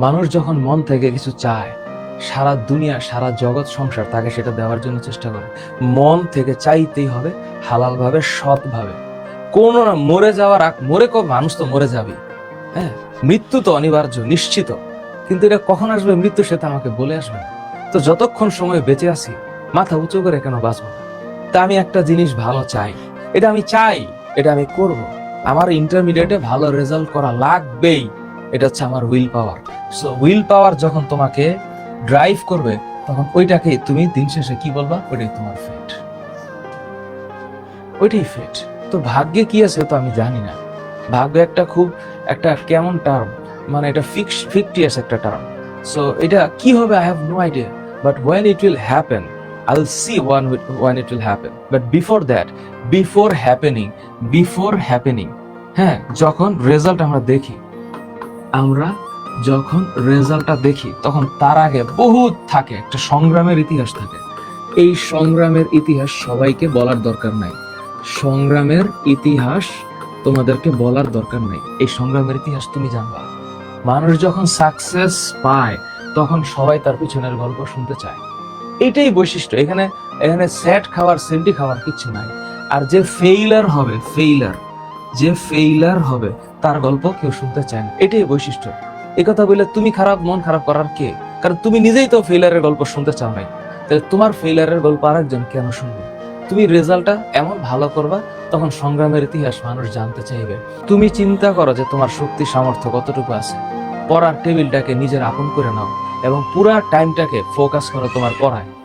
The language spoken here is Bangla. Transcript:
মানুষ যখন মন থেকে কিছু চায়, সারা দুনিয়া, সারা জগৎ সংসার তাকে সেটা দেওয়ার জন্য চেষ্টা করে। মন থেকে চাইতেই হবে, হালালভাবে, সৎভাবে। কোনো না, মরে যাওয়ার আগ, মরে কো, মানুষ তো মরে যাবে হ্যাঁ মৃত্যু তো অনিবার্য, নিশ্চিত। কিন্তু এটা কখন আসবে? মৃত্যু সেটা আমাকে বলে আসবে না। তো যতক্ষণ সময় বেঁচে আছি, মাথা উঁচু করে কেন বাঁচবো তা আমি একটা জিনিস ভালো চাই। এটা আমি চাই, এটা আমি করব। আমার ইন্টারমিডিয়েটে ভালো রেজাল্ট করা লাগবেই। এটা হচ্ছে আমার উইল পাওয়ার সো উইল পাওয়ার যখন তোমাকে ড্রাইভ করবে, তখন ওইটাকে তুমি দিন শেষে কি বলবা? ওইটাই তোমার ফেট ওইটাই ফেট তো ভাগ্যে কি আছে তো আমি জানি না। ভাগ্য একটা খুব, একটা কেমন টার্ম মানে এটা ফিক্স ফিকটিয়াস একটা টার্ম সো এটা কি হবে? I have no idea but when it will happen I will see one when it will happen but before that before happening before happening হ্যাঁ যখন রেজাল্ট আমরা দেখি, আমরা যখন রেজাল্টটা দেখি, তখন তার আগে বহুত থাকে, একটা সংগ্রামের ইতিহাস থাকে। এই সংগ্রামের ইতিহাস সবাইকে বলার দরকার নাই। সংগ্রামের ইতিহাস তোমাদেরকে বলার দরকার নাই। এই সংগ্রামের ইতিহাস তুমি জানবা। মানুষ যখন সাকসেস পায়, তখন সবাই তার পিছনের গল্প শুনতে চায়। এটাই বৈশিষ্ট্য। এখানে এখানে স্যাট খাওয়ার সেন্টি খাওয়ার কিছু নাই। আর যে ফেইলার হবে ফেইলার যে ফেইলার হবে, তার গল্প কেউ শুনতে চায় না। এটাই বৈশিষ্ট্য। কথা বলে তুমি খারাপ, মন খারাপ করার কে? কারণ তুমি নিজেই তো ফেইলারের গল্প শুনতে চাও নাই। তাহলে তোমার ফেইলারের গল্প আরেকজন কেন শুনবে? তুমি রেজাল্টটা এমন ভালো করবা, তখন সংগ্রামের ইতিহাস মানুষ জানতে চাইবে। তুমি চিন্তা করো যে তোমার শক্তি, সামর্থ্য কতটুকু আছে। পড়ার টেবিলটাকে নিজের আপন করে নাও এবং পুরা টাইমটাকে ফোকাস করো তোমার পড়ায়।